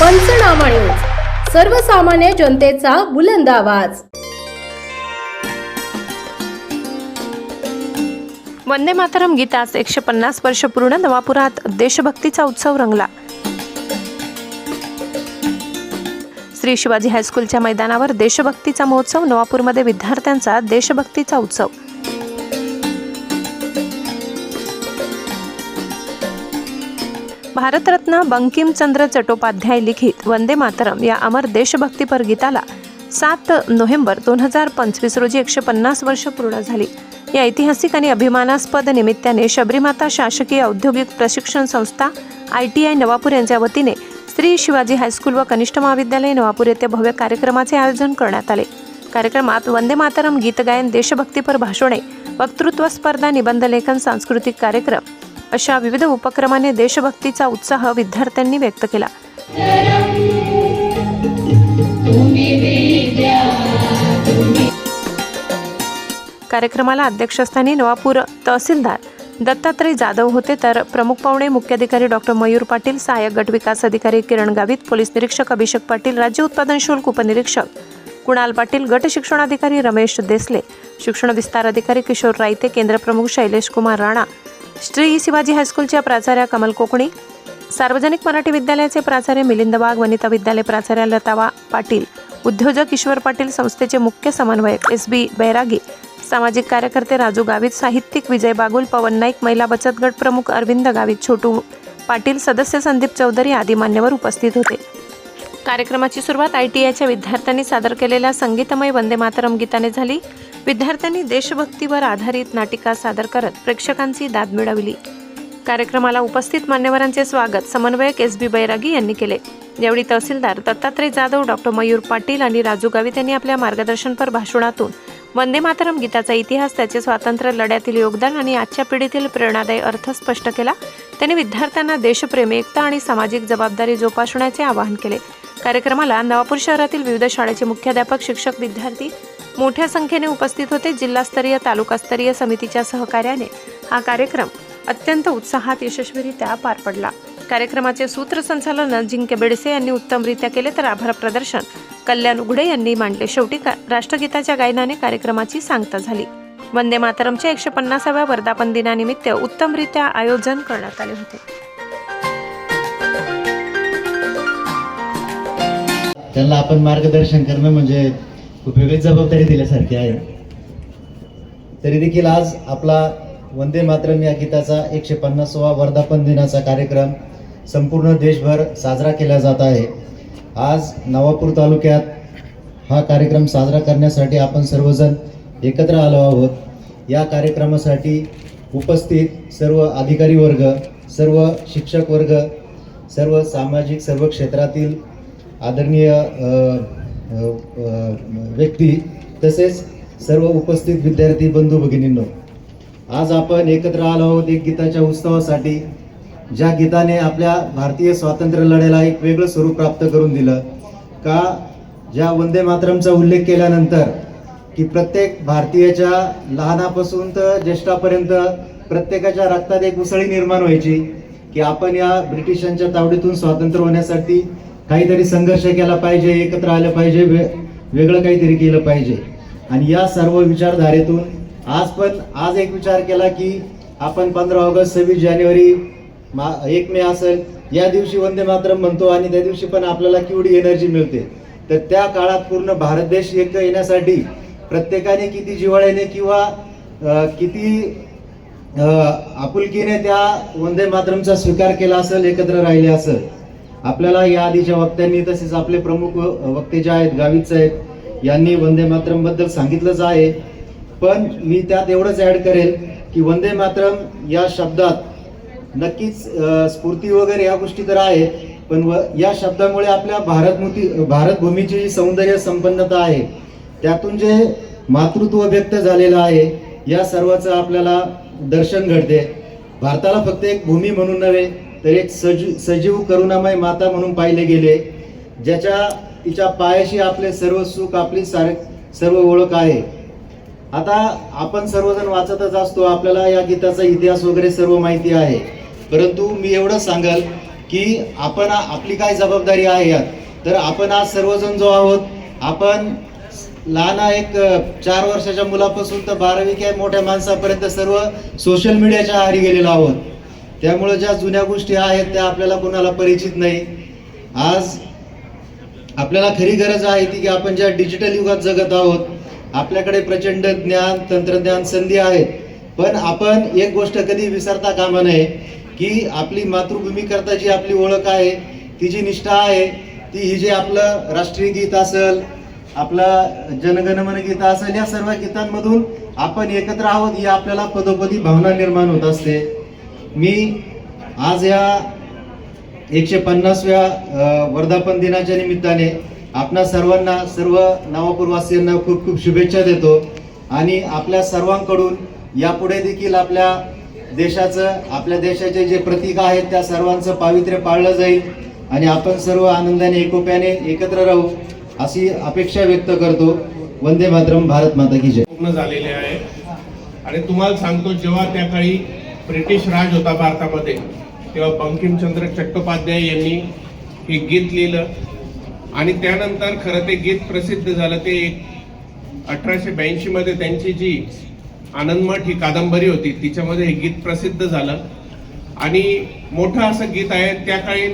पंचनामा न्यूज. सर्वसामान्य जनतेचा बुलंद आवाज. वंदे मातरम गीतास एकशे पन्नास वर्ष पूर्ण नवापुरात देशभक्तीचा उत्सव रंगला. श्री शिवाजी हायस्कूलच्या मैदानावर देशभक्तीचा महोत्सव नवापूरमध्ये विद्यार्थ्यांचा देशभक्तीचा उत्सव. भारतरत्न बंकिमचंद्र चट्टोपाध्याय लिखित वंदे मातरम या अमर देशभक्तीपर गीताला सात नोव्हेंबर दोन हजार पंचवीस रोजी एकशे पन्नास वर्ष पूर्ण झाली. या ऐतिहासिक आणि अभिमानास्पद निमित्ताने शबरीमाता शासकीय औद्योगिक प्रशिक्षण संस्था आय टी आय नवापूर यांच्या वतीने श्री शिवाजी हायस्कूल व कनिष्ठ महाविद्यालय नवापूर येथे भव्य कार्यक्रमाचे आयोजन करण्यात आले. कार्यक्रमात वंदे मातरम गीतगायन देशभक्तीपर भाषणे वक्तृत्व स्पर्धा निबंध लेखन सांस्कृतिक कार्यक्रम अशा विविध उपक्रमाने देशभक्तीचा उत्साह विद्यार्थ्यांनी व्यक्त केला. कार्यक्रमाला अध्यक्षस्थानी नवापूर तहसीलदार दत्तात्रय जाधव होते. तर प्रमुख पाहुणे मुख्याधिकारी डॉक्टर मयूर पाटील सहाय्यक गट विकास अधिकारी किरण गावित पोलीस निरीक्षक अभिषेक पाटील राज्य उत्पादन शुल्क उपनिरीक्षक कुणाल पाटील गट शिक्षणाधिकारी रमेश देसले शिक्षण विस्तार अधिकारी किशोर रायते केंद्रप्रमुख शैलेश कुमार राणा श्री शिवाजी हायस्कूलच्या प्राचार्या कमल कोकणी सार्वजनिक मराठी विद्यालयाचे प्राचार्य मिलिंद वाघ वनिता विद्यालय प्राचार्य लतावा पाटील उद्योजक ईश्वर पाटील संस्थेचे मुख्य समन्वयक एस बी बैरागी सामाजिक कार्यकर्ते राजू गावित साहित्यिक विजय बागुल पवन नाईक महिला बचत गट प्रमुख अरविंद गावित छोटू पाटील सदस्य संदीप चौधरी आदी मान्यवर उपस्थित होते. कार्यक्रमाची सुरुवात आय टी आयच्या विद्यार्थ्यांनी सादर केलेल्या संगीतमय वंदे मातरम गीताने झाली. विद्यार्थ्यांनी देशभक्तीवर आधारित नाटिका सादर करत प्रेक्षकांची दाद मिळवली. कार्यक्रमाला उपस्थित मान्यवरांचे स्वागत समन्वयक एस बी बैरागी यांनी केले. यावेळी तहसीलदार दत्तात्रय जाधव डॉक्टर मयूर पाटील आणि राजू गावित यांनी आपल्या मार्गदर्शनपर भाषणातून वंदे मातरम गीताचा इतिहास त्याचे स्वातंत्र्य लढ्यातील योगदान आणि आजच्या पिढीतील प्रेरणादायी अर्थ स्पष्ट केला. त्यांनी विद्यार्थ्यांना देशप्रेम एकता आणि सामाजिक जबाबदारी जोपासण्याचे आवाहन केले. कार्यक्रमाला नवापूर शहरातील विविध शाळेचे मुख्याध्यापक शिक्षक विद्यार्थी मोठ्या संख्येने उपस्थित होते. जिल्हास्तरीय तालुकास्तरीय समितीच्या सहकार्याने हा कार्यक्रम अत्यंत उत्साहात यशस्वीरित्या पार पडला. कार्यक्रमाचे सूत्रसंचालन जिंके बेडसे यांनी उत्तमरित्या केले. तर आभार प्रदर्शन कल्याण उघडे यांनी मांडले. शेवटी का- राष्ट्रगीताच्या गायनाने कार्यक्रमाची सांगता झाली. वंदे मातरमच्या एकशे पन्नासाव्या वर्धापन दिनानिमित्त उत्तमरित्या आयोजन करण्यात आले होते. त्यांना आपण मार्गदर्शन करणं म्हणजे खूप जबाबदारी दिल्यासारखी आहे. तरी देखील आज आपला वंदे मातरम या गीताचा एकशे पन्नासवा वर्धापन दिनाचा कार्यक्रम संपूर्ण देशभर साजरा केला जात आहे. आज नवापूर तालुक्यात हा कार्यक्रम साजरा करण्यासाठी आपण सर्वजण एकत्र आलो आहोत. या कार्यक्रमासाठी उपस्थित सर्व अधिकारी वर्ग सर्व शिक्षक वर्ग सर्व सामाजिक सर्व क्षेत्रातील आदरणीय व्यक्ती तसेच सर्व उपस्थित विद्यार्थी बंधू भगिनींनो आज आपण एकत्र आलो आहोत एक गीताच्या उत्सवासाठी ज्या गीताने आपल्या भारतीय स्वातंत्र्य लढ्याला एक वेगळं स्वरूप प्राप्त करून दिलं. का? ज्या वंदे मातरमचा उल्लेख केल्यानंतर की प्रत्येक भारतीयाच्या लहानापासून तर ज्येष्ठापर्यंत प्रत्येकाच्या रक्तात एक उसळी निर्माण व्हायची की आपण या ब्रिटिशांच्या तावडीतून स्वातंत्र्य होण्यासाठी काहीतरी संघर्ष केला पाहिजे एकत्र आलं पाहिजे वे वेगळं काहीतरी केलं पाहिजे. आणि या सर्व विचारधारेतून आज पण आज एक विचार केला की आपण पंधरा ऑगस्ट सव्वीस जानेवारी मा एक मे असेल या दिवशी वंदे मातरम म्हणतो आणि त्या दिवशी पण आपल्याला केवढी एनर्जी मिळते. तर त्या काळात पूर्ण भारत देश एक येण्यासाठी प्रत्येकाने किती जिव्हाळ्याने किंवा किती आपुलकीने त्या वंदे मातरमचा स्वीकार केला असेल एकत्र राहिले असेल आपल्याला या आधीच्या वक्त्यांनी तसेच आपले प्रमुख वक्ते जे आहेत गावीच आहेत यांनी वंदे मातरमबद्दल सांगितलंच आहे. पण मी त्यात एवढंच ऍड करेल की वंदे मातरम या शब्दात नक्कीच स्फूर्ती वगैरे या गोष्टी तर आहेत पण व या शब्दामुळे आपल्या भारतमुती भारतभूमीची जी सौंदर्य संपन्नता आहे त्यातून जे मातृत्व व्यक्त झालेलं आहे या सर्वाचं आपल्याला दर्शन घडते. भारताला फक्त एक भूमी म्हणून नव्हे तर एक सजीव सजीव करुणामय माता म्हणून पाहिले गेले ज्याच्या तिच्या पायाशी आपले सर्व सुख आपली सार सर्व ओळख आहे. आता आपण सर्वजण वाचतच असतो आपल्याला या गीताचा इतिहास वगैरे सर्व माहिती आहे. परंतु मी एवढं सांगाल की आपण आपली काय जबाबदारी आहे यात? तर आपण आज सर्वजण जो आहोत आपण लहान एक चार वर्षाच्या मुलापासून तर बारावी काय मोठ्या माणसापर्यंत सर्व सोशल मीडियाच्या आहारी गेलेलो आहोत. त्यामुळे ज्या जुन्या गोष्टी आहेत त्या आपल्याला कोणाला परिचित नाही. आज आपल्याला खरी गरज आहे ती की आपण ज्या डिजिटल युगात जगत आहोत आपल्याकडे प्रचंड ज्ञान तंत्रज्ञान संधी आहेत. पण आपण एक गोष्ट कधी विसरता कामा नये की आपली मातृभूमी करता जी आपली ओळख आहे ती जी निष्ठा आहे ती ही जे आपलं राष्ट्रीय गीत असेल आपलं जनगणमन गीत असेल या सर्व गीतांमधून आपण एकत्र आहोत ही आपल्याला पदोपदी भावना निर्माण होत असते. मी आज या एकशे पन्नासव्या वर्धापन दिनाच्या निमित्ताने आपणा सर्वांना सर्व नवापूरवासियांना खूप खूप शुभेच्छा देतो आणि आपल्या सर्वांकडून यापुढे देखील आपल्या देशाचं आपल्या देशाचे जे प्रतीक आहेत त्या सर्वांचं पावित्र्य पाळलं जाईल आणि आपण सर्व आनंदाने एकोप्याने एकत्र राहू अशी अपेक्षा व्यक्त करतो. वंदे मातरम भारत माता की जय. पूर्ण झालेले आहे. आणि तुम्हाला सांगतो जेव्हा त्या काळी ब्रिटिश राज होता भारतामध्ये तेव्हा बंकिमचंद्र चट्टोपाध्याय यांनी हे गीत लिहिलं. आणि त्यानंतर खरं ते गीत प्रसिद्ध झालं ते अठराशे ब्याऐंशीमध्ये त्यांची जी आनंदमठ ही कादंबरी होती तिच्यामध्ये हे गीत प्रसिद्ध झालं. आणि मोठं असं गीत आहे त्या काळी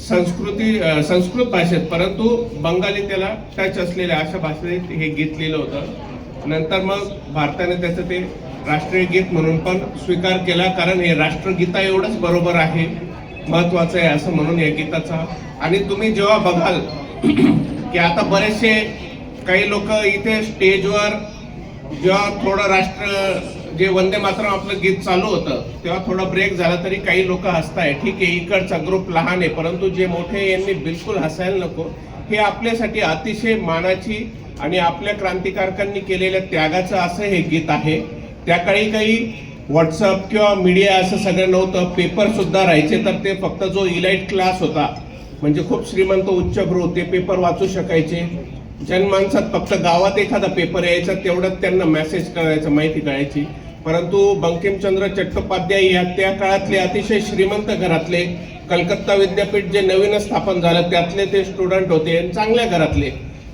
संस्कृती संस्कृत भाषेत परंतु बंगाली त्याला टच असलेल्या अशा भाषेत हे गीत लिहिलं होतं. नंतर मग भारताने त्याचं ते राष्ट्रीय गीत म्हणून पण स्वीकार केला कारण हे राष्ट्रगीता एवढंच बरोबर आहे महत्वाचं आहे असं म्हणून या गीताचा. आणि तुम्ही जेव्हा बघाल की आता बरेचसे काही लोक इथे स्टेजवर जेव्हा थोडं राष्ट्र जे वंदे मातरम आपलं गीत चालू होतं तेव्हा थोडा ब्रेक झाला तरी काही लोक हसताय. ठीक आहे इकडचा ग्रुप लहान आहे परंतु जे मोठे यांनी बिलकुल हसायला नको. हे आपल्यासाठी अतिशय मानाची आणि आपल्या क्रांतिकारकांनी केलेल्या त्यागाचं असं हे गीत आहे. त्या काळी काही व्हॉट्सअप किंवा मीडिया असं सगळं नव्हतं. पेपरसुद्धा राहायचे तर ते फक्त जो इलाइट क्लास होता म्हणजे खूप श्रीमंत उच्चभ्रू ते पेपर वाचू शकायचे. जनमानसात फक्त गावात एखादा पेपर यायचा तेवढंच त्यांना मेसेज कळायचं माहिती कळायची. परंतु बंकिमचंद्र चट्टोपाध्याय या त्या काळातले अतिशय श्रीमंत घरातले कलकत्ता विद्यापीठ जे नवीन स्थापन झालं त्यातले ते स्टुडंट होते चांगल्या घरातले.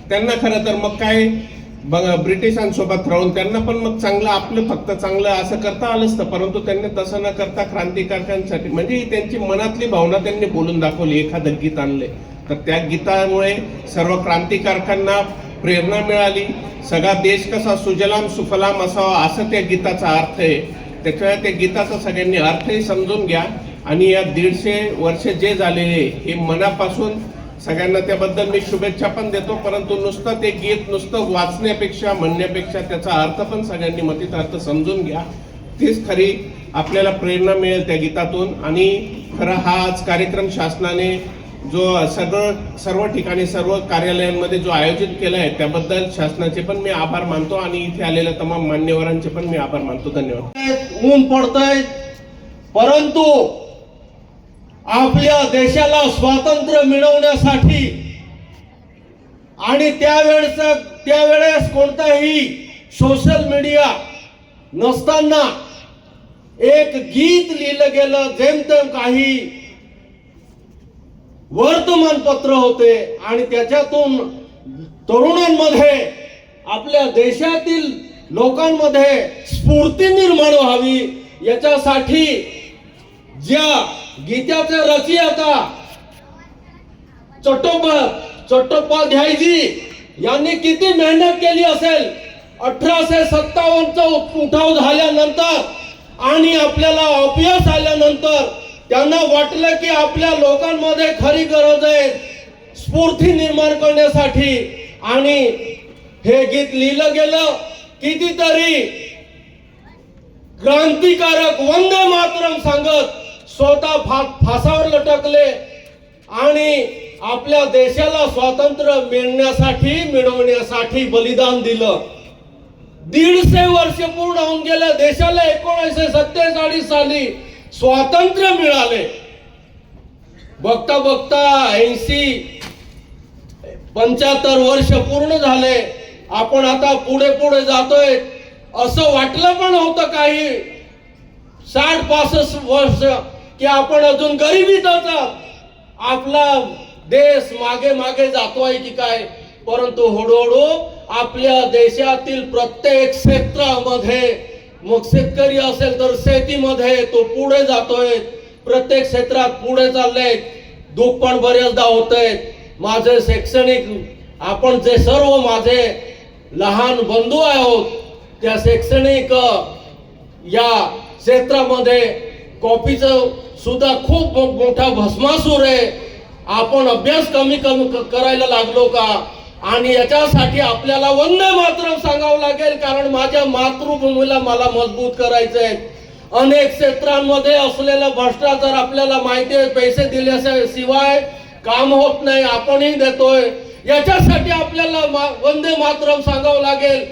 त्यांना खरं तर मग काय मग ब्रिटिशांसोबत राहून त्यांना पण मग चांगलं आपलं फक्त चांगलं असं करता आलं असतं परंतु त्यांनी तसं न करता क्रांतिकारकांसाठी म्हणजे ही त्यांची मनातली भावना त्यांनी बोलून दाखवली एखादं गीत आणले तर त्या गीतामुळे सर्व क्रांतिकारकांना प्रेरणा मिळाली. सगळा देश कसा सुजलाम सुफलाम असावा असं त्या गीताचा अर्थ आहे. त्याच्यामुळे त्या गीताचा सगळ्यांनी अर्थही समजून घ्या. आणि या दीडशे वर्ष जे झालेले हे मनापासून सगळ्यांना त्याबद्दल मी शुभेच्छा पण देतो परंतु नुसतं ते गीत नुसतं वाचण्यापेक्षा म्हणण्यापेक्षा त्याचा अर्थ पण सगळ्यांनी मतीत अर्थ समजून घ्या. तीच खरी आपल्याला प्रेरणा मिळेल त्या गीतातून. आणि खरं हा आज कार्यक्रम शासनाने जो सगळं सर्व ठिकाणी सर्व कार्यालयांमध्ये जो आयोजित केला आहे त्याबद्दल शासनाचे पण मी आभार मानतो आणि इथे आलेल्या तमाम मान्यवरांचे पण मी आभार मानतो. धन्यवाद. ऊन पडतंय परंतु आपल्या देशाला स्वातंत्र्य मिळवण्यासाठी. आणि त्यावेळेस त्यावेळेस कोणताही सोशल मीडिया नसताना एक गीत लिहिलं गेलं जेमतेम काही वर्तमानपत्र होते. आणि त्याच्यातून तरुणांमध्ये आपल्या देशातील लोकांमध्ये स्फूर्ती निर्माण व्हावी. याच्यासाठी ज्या गीताचे रचयिता चट्टोपा चट्टोपाध्यायजी यांनी किती मेहनत केली असेल? अठराशे सत्तावन्नचा उठाव झाल्यानंतर आणि आपल्याला अपयश आल्यानंतर त्यांना वाटलं की आपल्या लोकांमध्ये खरी गरज आहे. स्फूर्ती निर्माण करण्यासाठी. आणि हे गीत लिहिलं गेलं. कितीतरी क्रांतिकारक वंदे मातरम सांगत स्वतः फा फासावर लटकले आणि आपल्या देशाला स्वातंत्र्य मिळण्यासाठी मिळवण्यासाठी बलिदान दिलं. दीडशे वर्ष पूर्ण होऊन गेल्या देशाला एकोणीसशे सत्तेचाळीस साली स्वातंत्र्य मिळाले. बघता बघता ऐंशी पंच्याहत्तर वर्ष पूर्ण झाले. आपण आता पुढे पुढे जातोय. असं वाटलं पण होतं काही. साठ पासष्ट वर्ष की आपण अजून गरिबीत आहोत. आपला देश मागे मागे जातोय की काय? परंतु हळूहळू आपल्या देशातील प्रत्येक क्षेत्रामध्ये मग शेतकरी असेल तर शेतीमध्ये तो पुढे जातोय. प्रत्येक क्षेत्रात पुढे चालले दुःख पण बरेचदा होत माझे शैक्षणिक आपण जे सर्व माझे लहान बंधू आहोत त्या शैक्षणिक या क्षेत्रामध्ये कॉपीचं सुद्धा खूप मो- मोठा भस्मासूर आहे. आपण अभ्यास कमी कमी क- करायला लागलो का? आणि याच्यासाठी आपल्याला वंदे मातरम सांगावं लागेल कारण माझ्या मातृभूमीला मला मजबूत करायचंय. अनेक क्षेत्रांमध्ये असलेला भ्रष्टाचार आपल्याला माहिती आहे पैसे दिल्याशिवाय काम होत नाही आपणही देतोय. याच्यासाठी आपल्याला मा- वंदे मातरम सांगावं लागेल.